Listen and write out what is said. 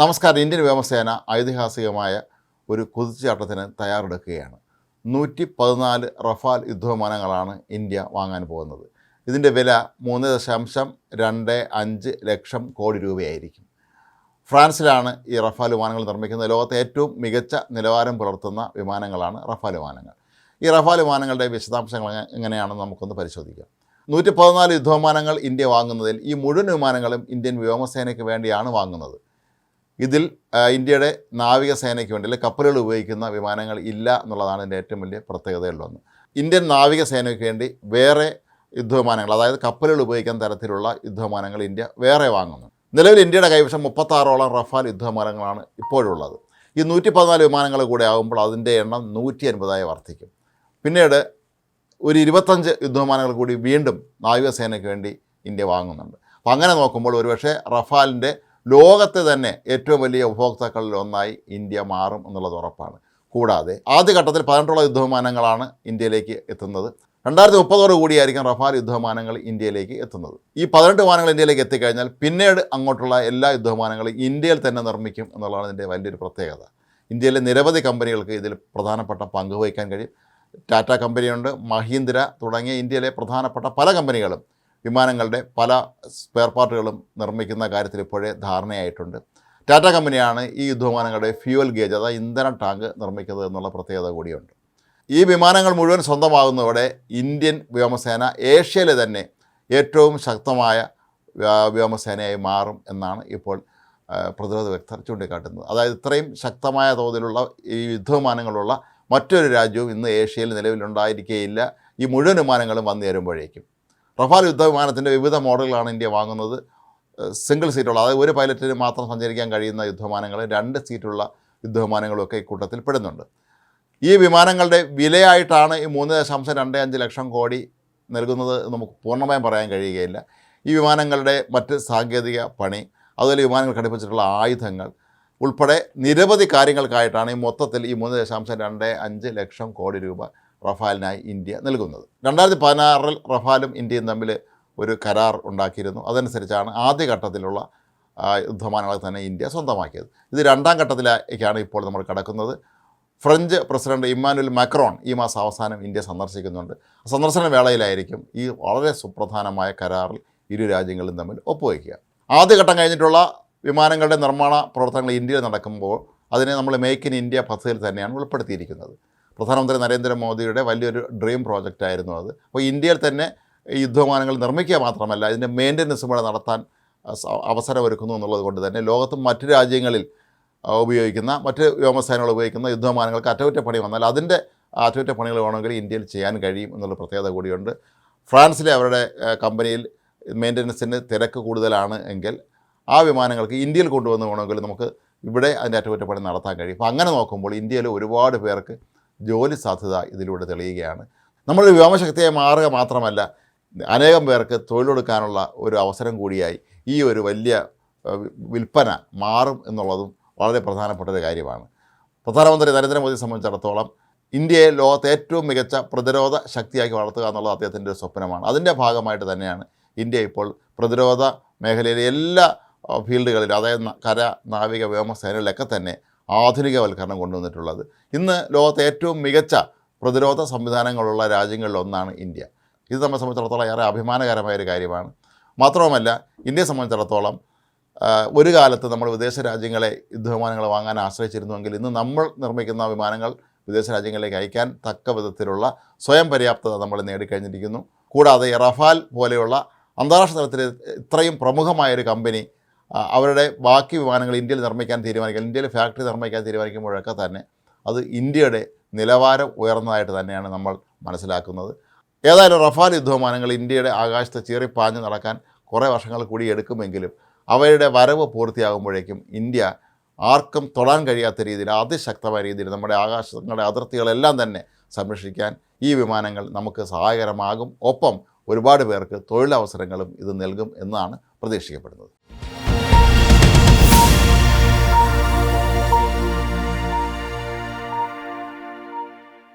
നമസ്കാരം. ഇന്ത്യൻ വ്യോമസേന ഐതിഹാസികമായ ഒരു കുതിച്ചുചാട്ടത്തിന് തയ്യാറെടുക്കുകയാണ്. നൂറ്റി പതിനാല് റഫാൽ യുദ്ധവിമാനങ്ങളാണ് ഇന്ത്യ വാങ്ങാൻ പോകുന്നത്. ഇതിന്റെ വില മൂന്ന് ദശാംശം രണ്ട് അഞ്ച് ലക്ഷം കോടി രൂപയായിരിക്കും. ഫ്രാൻസിലാണ് ഈ റഫാൽ വിമാനങ്ങൾ നിർമ്മിക്കുന്നത്. ലോകത്തെ ഏറ്റവും മികച്ച നിലവാരം പുലർത്തുന്ന വിമാനങ്ങളാണ് റഫാൽ വിമാനങ്ങൾ. ഈ റഫാൽ വിമാനങ്ങളുടെ വിശദാംശങ്ങൾ എങ്ങനെയാണെന്ന് നമുക്കൊന്ന് പരിശോധിക്കാം. നൂറ്റി പതിനാല് യുദ്ധവിമാനങ്ങൾ ഇന്ത്യ വാങ്ങുന്നതിൽ ഈ മുഴുവൻ വിമാനങ്ങളും ഇന്ത്യൻ വ്യോമസേനയ്ക്ക് വേണ്ടിയാണ് വാങ്ങുന്നത്. ഇതിൽ ഇന്ത്യയുടെ നാവികസേനയ്ക്ക് വേണ്ടി അല്ലെങ്കിൽ കപ്പലുകൾ ഉപയോഗിക്കുന്ന വിമാനങ്ങൾ ഇല്ല എന്നുള്ളതാണ് ഇതിന്റെ ഏറ്റവും വലിയ പ്രത്യേകതയുള്ളതെന്ന് ഇന്ത്യൻ നാവികസേനയ്ക്ക് വേണ്ടി വേറെ യുദ്ധവിമാനങ്ങൾ അതായത് കപ്പലുകൾ ഉപയോഗിക്കുന്ന തരത്തിലുള്ള യുദ്ധവിമാനങ്ങൾ ഇന്ത്യ വേറെ വാങ്ങുന്നു. നിലവിൽ ഇന്ത്യയുടെ കൈവശം മുപ്പത്താറോളം റഫാൽ യുദ്ധവിമാനങ്ങളാണ് ഇപ്പോഴുള്ളത്. ഈ നൂറ്റി പതിനാല് വിമാനങ്ങൾ കൂടെ ആകുമ്പോൾ അതിന്റെ എണ്ണം നൂറ്റി അൻപതായി വർദ്ധിക്കും. പിന്നീട് ഒരു ഇരുപത്തഞ്ച് യുദ്ധവിമാനങ്ങൾ കൂടി വീണ്ടും നാവികസേനയ്ക്ക് വേണ്ടി ഇന്ത്യ വാങ്ങുന്നുണ്ട്. അപ്പോൾ അങ്ങനെ നോക്കുമ്പോൾ ഒരുപക്ഷെ റഫാലിന്റെ ലോകത്തെ തന്നെ ഏറ്റവും വലിയ ഉപഭോക്താക്കളിൽ ഒന്നായി ഇന്ത്യ മാറും എന്നുള്ളത് ഉറപ്പാണ്. കൂടാതെ ആദ്യഘട്ടത്തിൽ പതിനെട്ടോളം യുദ്ധവിമാനങ്ങളാണ് ഇന്ത്യയിലേക്ക് എത്തുന്നത്. രണ്ടായിരത്തി മുപ്പതോട് കൂടിയായിരിക്കും റഫാൽ യുദ്ധവിമാനങ്ങൾ ഇന്ത്യയിലേക്ക് എത്തുന്നത്. ഈ പതിനെട്ട് വിമാനങ്ങൾ ഇന്ത്യയിലേക്ക് എത്തിക്കഴിഞ്ഞാൽ പിന്നീട് അങ്ങോട്ടുള്ള എല്ലാ യുദ്ധവിമാനങ്ങളും ഇന്ത്യയിൽ തന്നെ നിർമ്മിക്കും എന്നുള്ളതാണ് ഇതിന്റെ വലിയൊരു പ്രത്യേകത. ഇന്ത്യയിലെ നിരവധി കമ്പനികൾക്ക് ഇതിൽ പ്രധാനപ്പെട്ട പങ്ക് വഹിക്കാൻ കഴിയും. ടാറ്റ കമ്പനിയുണ്ട് മഹീന്ദ്ര തുടങ്ങിയ ഇന്ത്യയിലെ പ്രധാനപ്പെട്ട പല കമ്പനികളും വിമാനങ്ങളുടെ പല സ്പെയർ പാർട്ടുകളും നിർമ്മിക്കുന്ന കാര്യത്തിൽ ഇപ്പോഴേ ധാരണയായിട്ടുണ്ട്. ടാറ്റ കമ്പനിയാണ് ഈ യുദ്ധവിമാനങ്ങളുടെ ഫ്യൂവൽ ഗേജ് അതായത് ഇന്ധന ടാങ്ക് നിർമ്മിക്കുന്നത് എന്നുള്ള പ്രത്യേകത കൂടിയുണ്ട്. ഈ വിമാനങ്ങൾ മുഴുവൻ സ്വന്തമാകുന്നതോടെ ഇന്ത്യൻ വ്യോമസേന ഏഷ്യയിലെ തന്നെ ഏറ്റവും ശക്തമായ വ്യോമസേനയായി മാറും എന്നാണ് ഇപ്പോൾ പ്രതിരോധ വിദഗ്ധർ ചൂണ്ടിക്കാട്ടുന്നത്. അതായത് ഇത്രയും ശക്തമായ തോതിലുള്ള ഈ യുദ്ധവിമാനങ്ങളുള്ള മറ്റൊരു രാജ്യവും ഇന്ന് ഏഷ്യയിൽ നിലവിലുണ്ടായിരിക്കുകയില്ല ഈ മുഴുവൻ വിമാനങ്ങളും വന്നു ചേരുമ്പോഴേക്കും. റഫാൽ യുദ്ധവിമാനത്തിന്റെ വിവിധ മോഡലുകളാണ് ഇന്ത്യ വാങ്ങുന്നത്. സിംഗിൾ സീറ്റുള്ള അതായത് ഒരു പൈലറ്റിന് മാത്രം സഞ്ചരിക്കാൻ കഴിയുന്ന യുദ്ധവിമാനങ്ങൾ രണ്ട് സീറ്റുള്ള യുദ്ധവിമാനങ്ങളും ഒക്കെ ഇക്കൂട്ടത്തിൽ പെടുന്നുണ്ട്. ഈ വിമാനങ്ങളുടെ വിലയായിട്ടാണ് ഈ മൂന്ന് ദശാംശം രണ്ട് അഞ്ച് ലക്ഷം കോടി നൽകുന്നത് നമുക്ക് പൂർണമായും പറയാൻ കഴിയുകയില്ല. ഈ വിമാനങ്ങളുടെ മറ്റ് സാങ്കേതിക പണി അതുപോലെ വിമാനങ്ങൾ ഘടിപ്പിച്ചിട്ടുള്ള ആയുധങ്ങൾ ഉൾപ്പെടെ നിരവധി കാര്യങ്ങൾക്കായിട്ടാണ് ഈ മൊത്തത്തിൽ ഈ മൂന്ന് ദശാംശം രണ്ട് അഞ്ച് ലക്ഷം കോടി രൂപ റഫാലിനായി ഇന്ത്യ നൽകുന്നത്. രണ്ടായിരത്തി പതിനാറിൽ റഫാലും ഇന്ത്യയും തമ്മിൽ ഒരു കരാർ ഉണ്ടാക്കിയിരുന്നു. അതനുസരിച്ചാണ് ആദ്യഘട്ടത്തിലുള്ള യുദ്ധമാനങ്ങളെ തന്നെ ഇന്ത്യ സ്വന്തമാക്കിയത്. ഇത് രണ്ടാം ഘട്ടത്തിലേക്കാണ് ഇപ്പോൾ നമ്മൾ കടക്കുന്നത്. ഫ്രഞ്ച് പ്രസിഡന്റ് ഇമ്മാനുവൽ മാക്രോൺ ഈ മാസം അവസാനം ഇന്ത്യ സന്ദർശിക്കുന്നുണ്ട്. സന്ദർശന വേളയിലായിരിക്കും ഈ വളരെ സുപ്രധാനമായ കരാറിൽ ഇരു രാജ്യങ്ങളും തമ്മിൽ ഒപ്പുവയ്ക്കുക. ആദ്യഘട്ടം കഴിഞ്ഞിട്ടുള്ള വിമാനങ്ങളുടെ നിർമ്മാണ പ്രവർത്തനങ്ങൾ ഇന്ത്യയിൽ നടക്കുമ്പോൾ അതിനെ നമ്മൾ മേക്ക് ഇൻ ഇന്ത്യ പദ്ധതിയിൽ തന്നെയാണ് ഉൾപ്പെടുത്തിയിരിക്കുന്നത്. പ്രധാനമന്ത്രി നരേന്ദ്രമോദിയുടെ വലിയൊരു ഡ്രീം പ്രോജക്റ്റ് ആയിരുന്നു അത്. അപ്പോൾ ഇന്ത്യയിൽ തന്നെ യുദ്ധവിമാനങ്ങൾ നിർമ്മിക്കുക മാത്രമല്ല ഇതിന്റെ മെയിന്റനൻസും കൂടെ നടത്താൻ അവസരമൊരുക്കുന്നു എന്നുള്ളത് കൊണ്ട് തന്നെ ലോകത്ത് മറ്റ് രാജ്യങ്ങളിൽ ഉപയോഗിക്കുന്ന മറ്റ് വ്യോമസേനകൾ ഉപയോഗിക്കുന്ന യുദ്ധവിമാനങ്ങൾക്ക് അറ്റകുറ്റപ്പണി വന്നാൽ അതിന്റെ അറ്റകുറ്റപ്പണികൾ വേണമെങ്കിൽ ഇന്ത്യയിൽ ചെയ്യാൻ കഴിയും എന്നുള്ള പ്രത്യേകത കൂടിയുണ്ട്. ഫ്രാൻസിലെ അവരുടെ കമ്പനിയിൽ മെയിന്റനൻസിന് തിരക്ക് കൂടുതലാണ് എങ്കിൽ ആ വിമാനങ്ങൾക്ക് ഇന്ത്യയിൽ കൊണ്ടുവന്ന് വേണമെങ്കിൽ നമുക്ക് ഇവിടെ അതിന്റെ അറ്റകുറ്റപ്പണി നടത്താൻ കഴിയും. അപ്പോൾ അങ്ങനെ നോക്കുമ്പോൾ ഇന്ത്യയിൽ ഒരുപാട് പേർക്ക് ജോലി സാധ്യത ഇതിലൂടെ തെളിയുകയാണ്. നമ്മൾ വ്യോമശക്തിയെ മാറുക മാത്രമല്ല അനേകം പേർക്ക് തൊഴിലെടുക്കാനുള്ള ഒരു അവസരം കൂടിയായി ഈ ഒരു വലിയ വിൽപ്പന മാറും എന്നുള്ളതും വളരെ പ്രധാനപ്പെട്ട ഒരു കാര്യമാണ്. പ്രധാനമന്ത്രി നരേന്ദ്രമോദിയെ സംബന്ധിച്ചിടത്തോളം ഇന്ത്യയെ ലോകത്തെ ഏറ്റവും മികച്ച പ്രതിരോധ ശക്തിയാക്കി വളർത്തുക എന്നുള്ളത് അദ്ദേഹത്തിന്റെ ഒരു സ്വപ്നമാണ്. അതിന്റെ ഭാഗമായിട്ട് തന്നെയാണ് ഇന്ത്യ ഇപ്പോൾ പ്രതിരോധ മേഖലയിലെ എല്ലാ ഫീൽഡുകളിലും അതായത് കര നാവിക വ്യോമസേനകളിലൊക്കെ തന്നെ ആധുനികവൽക്കരണം കൊണ്ടുവന്നിട്ടുള്ളത്. ഇന്ന് ലോകത്തെ ഏറ്റവും മികച്ച പ്രതിരോധ സംവിധാനങ്ങളുള്ള രാജ്യങ്ങളിലൊന്നാണ് ഇന്ത്യ. ഇത് നമ്മെ സംബന്ധിച്ചിടത്തോളം ഏറെ അഭിമാനകരമായ ഒരു കാര്യമാണ്. മാത്രവുമല്ല ഇന്ത്യയെ സംബന്ധിച്ചിടത്തോളം ഒരു കാലത്ത് നമ്മൾ വിദേശ രാജ്യങ്ങളെ യുദ്ധവിമാനങ്ങൾ വാങ്ങാൻ ആശ്രയിച്ചിരുന്നുവെങ്കിൽ ഇന്ന് നമ്മൾ നിർമ്മിക്കുന്ന വിമാനങ്ങൾ വിദേശ രാജ്യങ്ങളിലേക്ക് അയക്കാൻ തക്ക വിധത്തിലുള്ള സ്വയം പര്യാപ്തത നമ്മൾ നേടിക്കഴിഞ്ഞിരിക്കുന്നു. കൂടാതെ റഫാൽ പോലെയുള്ള അന്താരാഷ്ട്ര തലത്തിൽ ഇത്രയും പ്രമുഖമായൊരു കമ്പനി അവരുടെ ബാക്കി വിമാനങ്ങൾ ഇന്ത്യയിൽ നിർമ്മിക്കാൻ തീരുമാനിക്കുക ഇന്ത്യയിൽ ഫാക്ടറി നിർമ്മിക്കാൻ തീരുമാനിക്കുമ്പോഴൊക്കെ തന്നെ അത് ഇന്ത്യയുടെ നിലവാരം ഉയർന്നതായിട്ട് തന്നെയാണ് നമ്മൾ മനസ്സിലാക്കുന്നത്. ഏതായാലും റഫാൽ യുദ്ധവിമാനങ്ങൾ ഇന്ത്യയുടെ ആകാശത്ത് ചീറിപ്പാഞ്ഞ് നടക്കാൻ കുറേ വർഷങ്ങൾ കൂടി എടുക്കുമെങ്കിലും അവയുടെ വരവ് പൂർത്തിയാകുമ്പോഴേക്കും ഇന്ത്യ ആർക്കും തൊടാൻ കഴിയാത്ത രീതിയിൽ അതിശക്തമായ രീതിയിൽ നമ്മുടെ ആകാശങ്ങളുടെ അതിർത്തികളെല്ലാം തന്നെ സംരക്ഷിക്കാൻ ഈ വിമാനങ്ങൾ നമുക്ക് സഹായകരമാകും. ഒപ്പം ഒരുപാട് പേർക്ക് തൊഴിലവസരങ്ങളും ഇത് നൽകും എന്നാണ് പ്രതീക്ഷിക്കപ്പെടുന്നത്.